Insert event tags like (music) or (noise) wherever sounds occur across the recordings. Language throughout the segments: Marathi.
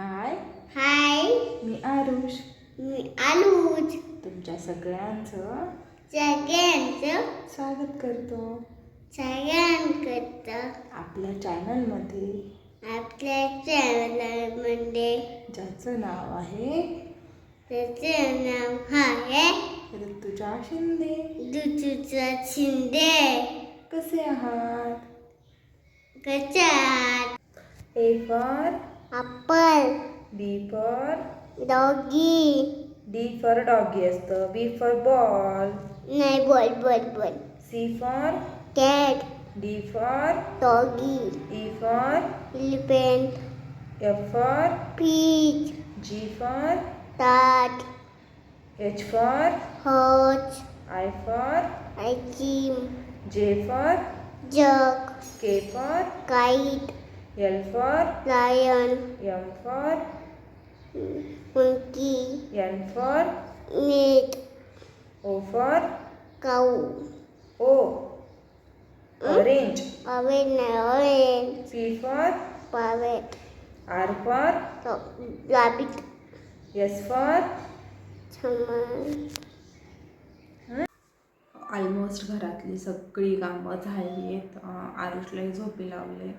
हाय हाय मी आरुष. मी अनुज. तुमच्या सगळ्यांचं सगळ्यांचं स्वागत करतो. सगळ्यांकरता. आपल्या चॅनलमध्ये. आपल्या चॅनलमध्ये. ज्याचं नाव आहे त्याचं नाव आहे ऋतुजा शिंदे. दुचूचा शिंदे. कसे आहात? कचात A for apple B for doggy D for doggy असतं बी फॉर बॉल नाही बोल बोल बोल C for cat D for doggy E for elephant F for peach G for ताट H for Hooch I for ice cream J for jug K for kite L for lion M for monkey, N for net, O for cow, O orange oven, orange, P for parrot, R for rabbit, S for salmon, almost घरातली सगळी कामं झाली आहेत. आरुषलाही झोपी लावले.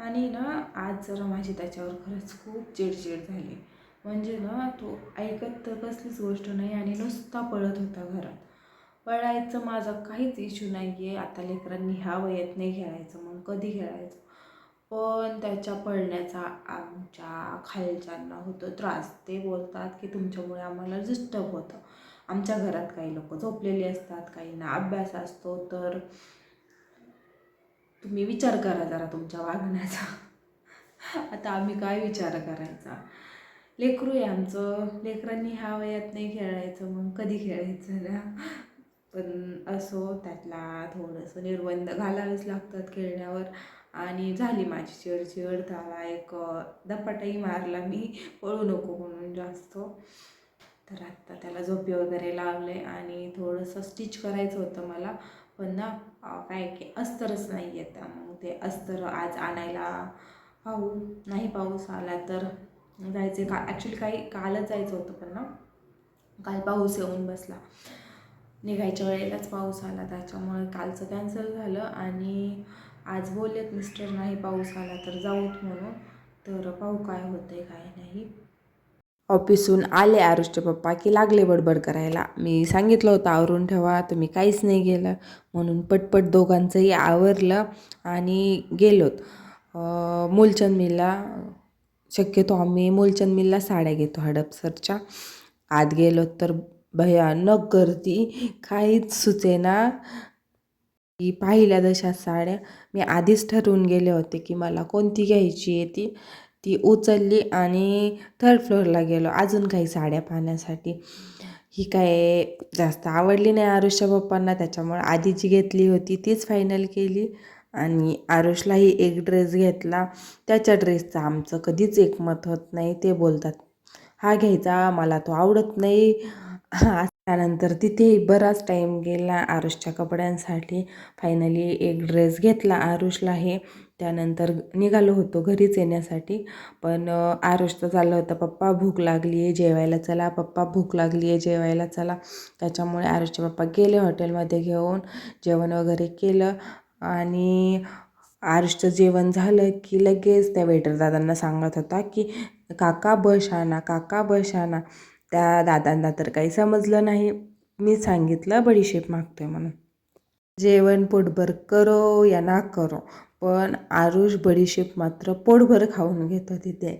आणि ना आज जरा माझी त्याच्यावर खरंच खूप चिडचिड झाली. म्हणजे ना तो ऐकत तर कसलीच गोष्ट नाही आणि नुसता पळत होता घरात. पळायचं माझा काहीच इश्यू नाही आहे आता लेकरांनी ह्या वयात नाही खेळायचं मग कधी खेळायचं? पण त्याच्या पळण्याचा आमच्या खालच्यांना होतो त्रास. ते बोलतात की तुमच्यामुळे आम्हाला डिस्टर्ब होतं. आमच्या घरात काही लोक झोपलेली असतात काहींना अभ्यास असतो तर तुम्ही विचार करा जरा तुमच्या वागण्याचा. आता आम्ही काय विचार करायचा? लेकरू आहे आमचं. लेकरांनी ह्या वयात नाही खेळायचं मग कधी खेळायचं ना? पण असो त्यातला थोडंसं निर्बंध घालावेच लागतात खेळण्यावर. आणि झाली माझी चिडचिड त्याला एक दपाटाही मारला मी. पळू नको म्हणून जास्त. तर आत्ता त्याला झोपी वगैरे लावले आणि थोडंसं स्टिच करायचं होतं मला. पण ना काय की अस्तरच नाही येत. मग ते अस्तर आज आणायला पाहू. नाही पाऊस आला तर जायचे का ॲक्च्युली काही कालच जायचं होतं पण ना काल पाऊस येऊन बसला. निघायच्या वेळेलाच पाऊस आला. त्याच्यामुळे कालचं कॅन्सल झालं आणि आज बोललेत मिस्टर नाही पाऊस आला तर जाऊत म्हणून. तर पाहू काय होतं आहे काय नाही. ऑफिसून आले आरुषचे पप्पा की लागले बडबड करायला. मी सांगितलं होतं आवरून ठेवा तुम्ही काहीच नाही गेलं. म्हणून पटपट दोघांचंही आवरलं आणि गेलोत. मूलचंद मिलला शक्यतो आम्ही मूलचंद मिलला साड्या घेतो हडपसरच्या. आत गेलो तर भयानक गर्दी. काहीच सुचेना. की पाहिल्या दशा साड्या. मी आधीच ठरवून गेले होते की मला कोणती घ्यायची आहे ती. ती उचलली आणि थर्ड फ्लोअरला गेलो. अजून काही साड्या पाहण्यासाठी. ही काय जास्त आवडली नाही आरुषच्या पप्पांना. त्याच्यामुळे आधी जी घेतली होती तीच फायनल केली. आणि आरुषलाही एक ड्रेस घेतला. त्याच्या ड्रेसचं आमचं कधीच एकमत होत नाही ते बोलतात हा घ्यायचा मला तो आवडत नाही. हा त्यानंतर तिथेही बराच टाईम गेला आरुषच्या कपड्यांसाठी. फायनली एक ड्रेस घेतला आरुषला हे त्यानंतर निघालो होतो घरीच येण्यासाठी. पण अ, झालं चाललं होतं पप्पा भूक लागली आहे जेवायला चला पप्पा भूक लागली आहे जेवायला चला. त्याच्यामुळे आरुषचे पप्पा गेले हॉटेलमध्ये घेऊन जेवण वगैरे केलं आणि आरुषचं जेवण झालं की लगेच त्या वेटर दादांना सांगत होता की काका बस आणा काका बस आणा. त्या दादांना तर काही समजलं नाही. मी सांगितलं बडीशेप मागतोय म्हणून. जेवण पोटभर करो या ना करो. पण आरुष बडीशेप मात्र पोटभर खाऊन घेतो तिथे.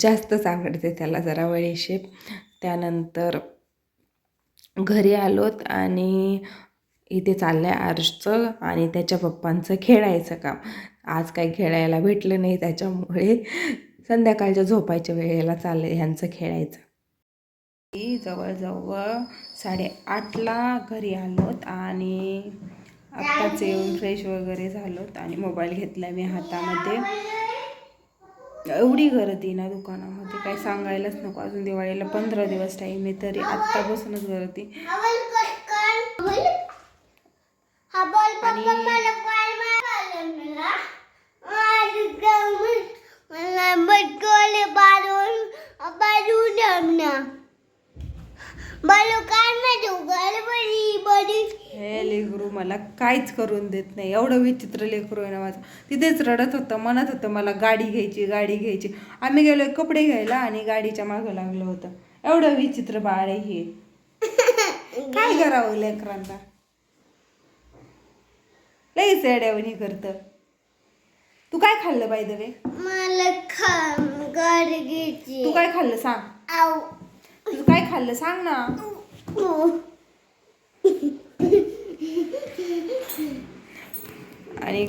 जास्तच आवडते त्याला जरा बडीशेप. त्यानंतर घरी आलोत आणि इथे चाललं आहे आरुषचं आणि त्याच्या पप्पांचं खेळायचं काम. आज काही खेळायला भेटलं नाही त्याच्यामुळे संध्याकाळच्या झोपायच्या वेळेला चाललं आहे ह्यांचं खेळायचं. मी जवळजवळ साडेआठला घरी आलोत आणि आत्ताच येऊन फ्रेश वगैरे झालो आणि मोबाईल घेतला मी हातामध्ये. एवढी गर्दी ना दुकानामध्ये काही सांगायलाच नको. अजून दिवाळीला पंधरा दिवस टाईम आहे तरी आत्तापासूनच गर्दी हा बॉल आणि- पप्पा मला बॉल मारायला मला मला मला गोल बालून बालून ना बालू काय ना जुगाल बरी बरी हे लेकरू मला काहीच करून देत नाही. एवढं विचित्र लेकरू आहे ना माझं. तिथेच रडत होतं म्हणत होतं मला गाडी घ्यायची गाडी घ्यायची. आम्ही गेलो कपडे घ्यायला आणि गाडीच्या मागं लागलं होतं. एवढं विचित्र बाळ आहे हे. काय करावं लेकरांना? लगेच येड्यावणी करतं. तू काय खाल्लं बाय वे मला खा गाडी घ्यायची. तू काय खाल्लं सांग. तू काय खाल्लं सांग ना. (laughs) आणि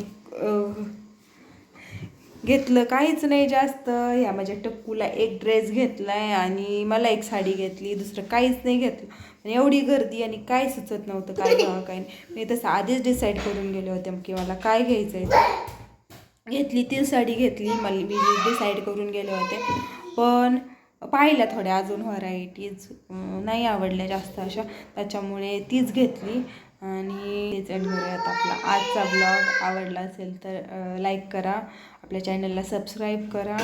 घेतलं काहीच नाही जास्त. ह्या माझ्या टक्कूला एक ड्रेस घेतलाय आणि मला एक साडी घेतली दुसरं काहीच नाही घेतलं. आणि एवढी गर्दी आणि काय सुचत नव्हतं काय घ्यावं काय नाही. मी तसं आधीच डिसाईड करून गेले होते की मला काय घ्यायचं आहे घेतली ती साडी घेतली मला मी डिसाईड करून गेले होते. पण पाहिल्या थोड्या अजून व्हरायटीज नाही आवडल्या जास्त अशा. त्याच्यामुळे तीच घेतली. आणि तेच एंड करूयात आपला आजचा ब्लॉग आवडला असेल तर लाईक करा. आपल्या चॅनलला सबस्क्राईब करा.